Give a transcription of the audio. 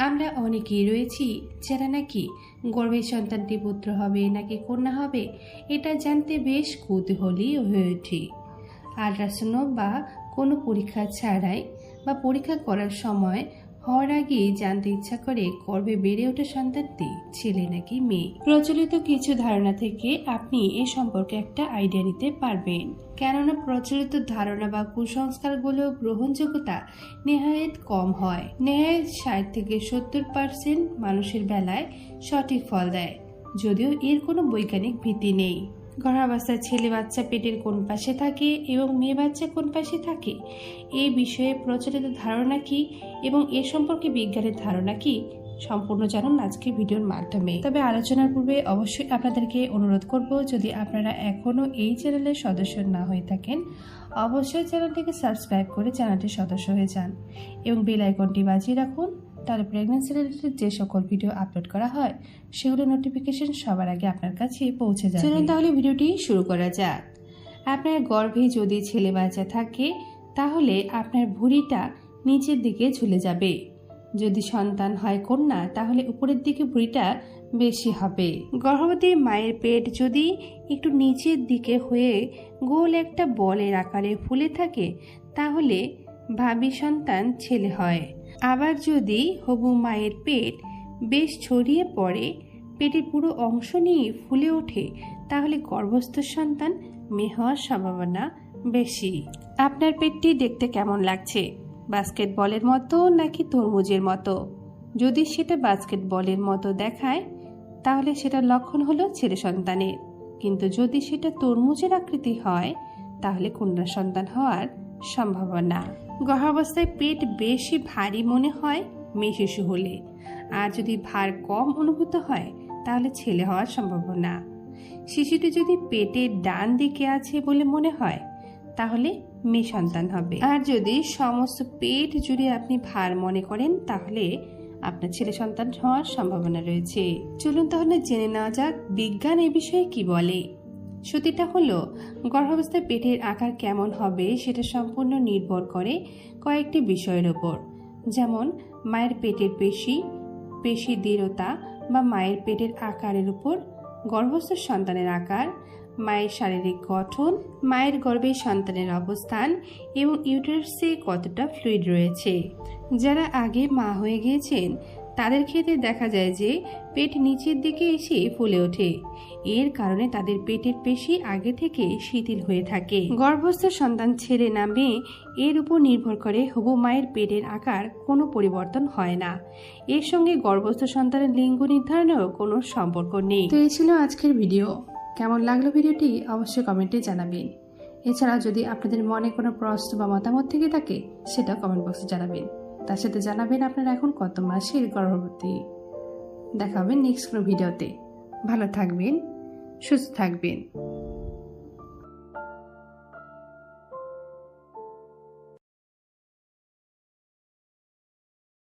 আমরা অনেকেই রয়েছি যারা নাকি গর্ভের সন্তানটি পুত্র হবে নাকি কন্যা হবে, এটা জানতে বেশ কৌতূহলী হয়ে ওঠে। আল্ট্রাসাউন্ড বা কোনো পরীক্ষা ছাড়াই বা পরীক্ষা করার সময় হওয়ার আগেই জানতে ইচ্ছা করে গর্বে বেড়ে ওঠা সন্তানটি ছেলে নাকি মেয়ে। প্রচলিত কিছু ধারণা থেকে আপনি এ সম্পর্কে একটা আইডিয়া নিতে পারবেন। কেননা প্রচলিত ধারণা বা কুসংস্কারগুলো গ্রহণযোগ্যতা নেহায়েত কম হয়। নেহায়েত ষাট থেকে সত্তর পার্সেন্ট মানুষের বেলায় সঠিক ফল দেয়, যদিও এর কোনো বৈজ্ঞানিক ভিত্তি নেই। গর্ভাবস্থায় ছেলে বাচ্চা, পেটের কোন পাশে থাকে এবং মেয়ে বাচ্চা কোন পাশে থাকে? এই বিষয়ে প্রচলিত ধারণা কি এবং এ সম্পর্কে বিজ্ঞানের ধারণা কি? সম্পূর্ণ জানুন আজকের ভিডিওর মাধ্যমে। তবে আলোচনার পূর্বে অবশ্যই আপনাদেরকে অনুরোধ করব, যদি আপনারা এখনও এই চ্যানেলের সদস্য না হয়ে থাকেন, অবশ্যই চ্যানেলটিকে সাবস্ক্রাইব করে চ্যানেলটির সদস্য হয়ে যান এবং বেল আইকনটি বাজিয়ে রাখুন। তাহলে প্রেগনেন্সি রিলেটেড যে সকল ভিডিও আপলোড করা হয় সেগুলো নোটিফিকেশন সবার আগে আপনার কাছে পৌঁছে যাবে। চলুন তাহলে ভিডিওটি শুরু করা যাক। আপনার গর্ভে যদি ছেলে বাচ্চা থাকে, তাহলে আপনার ভুঁড়িটা নিচের দিকে ঝুলে যাবে। যদি সন্তান হয় কন্যা, তাহলে উপরের দিকে ভুঁড়িটা বেশি হবে। গর্ভবতী মায়ের পেট যদি একটু নিচের দিকে হয়ে গোল একটা বলের আকারে ফুলে থাকে, তাহলে ভাবি সন্তান ছেলে হয়। আবার যদি হবু মায়ের পেট বেশ ছড়িয়ে পড়ে, পেটের পুরো অংশ নিয়ে ফুলে ওঠে, তাহলে গর্ভস্থ সন্তান মেয়ে হওয়ার সম্ভাবনা বেশি। আপনার পেটটি দেখতে কেমন লাগছে? বাস্কেটবলের মতো নাকি তরমুজের মতো? যদি সেটা বাস্কেটবলের মতো দেখায়, তাহলে সেটা লক্ষণ হলো ছেলে সন্তানের। কিন্তু যদি সেটা তরমুজের আকৃতি হয়, তাহলে কন্যা সন্তান হওয়ার সম্ভাবনা। গর্ভাবস্থায় পেট বেশি ভারী মনে হয় মেয়ে শিশু হলে। আর যদি ভার কম অনুভূত হয়, তাহলে ছেলে হওয়ার সম্ভাবনা। শিশুটি যদি পেটের ডান দিকে আছে বলে মনে হয়, তাহলে মেয়ে সন্তান হবে। আর যদি সমস্ত পেট জুড়ে আপনি ভার মনে করেন, তাহলে আপনার ছেলে সন্তান হওয়ার সম্ভাবনা রয়েছে। চলুন তাহলে জেনে নেওয়া যাক বিজ্ঞান এ বিষয়ে কি বলে। সত্যিটা হলো গর্ভাবস্থায় পেটের আকার কেমন হবে সেটা সম্পূর্ণ নির্ভর করে কয়েকটি বিষয়ের ওপর। যেমন, মায়ের পেটের পেশি পেশি দৃঢ়তা বা মায়ের পেটের আকারের উপর, গর্ভস্থ সন্তানের আকার, মায়ের শারীরিক গঠন, মায়ের গর্ভে সন্তানের অবস্থান এবং ইউটারাসে কতটা ফ্লুইড রয়েছে। যারা আগে মা হয়ে গিয়েছেন তাদের ক্ষেত্রে দেখা যায় যে পেট নিচের দিকে এসে ফুলে ওঠে। এর কারণে তাদের পেটের পেশি আগে থেকে শিথিল হয়ে থাকে। গর্ভস্থ সন্তান ছেলে না মেয়ে এর উপর নির্ভর করে হবু মায়ের পেটের আকার কোনো পরিবর্তন হয় না। এর সঙ্গে গর্ভস্থ সন্তানের লিঙ্গ নির্ধারণেও কোনো সম্পর্ক নেই। তো এই ছিল আজকের ভিডিও। কেমন লাগল ভিডিওটি অবশ্যই কমেন্টে জানাবেন। এছাড়া যদি আপনাদের মনে কোনো প্রশ্ন বা মতামত থেকে থাকে সেটা কমেন্ট বক্সে জানাবেন। তার সাথে জানাবেন আপনারা এখন কত মাসের গর্ভবতী। দেখা হবে নেক্সট কোনো ভিডিওতে ভালো থাকবেন, সুস্থ থাকবেন।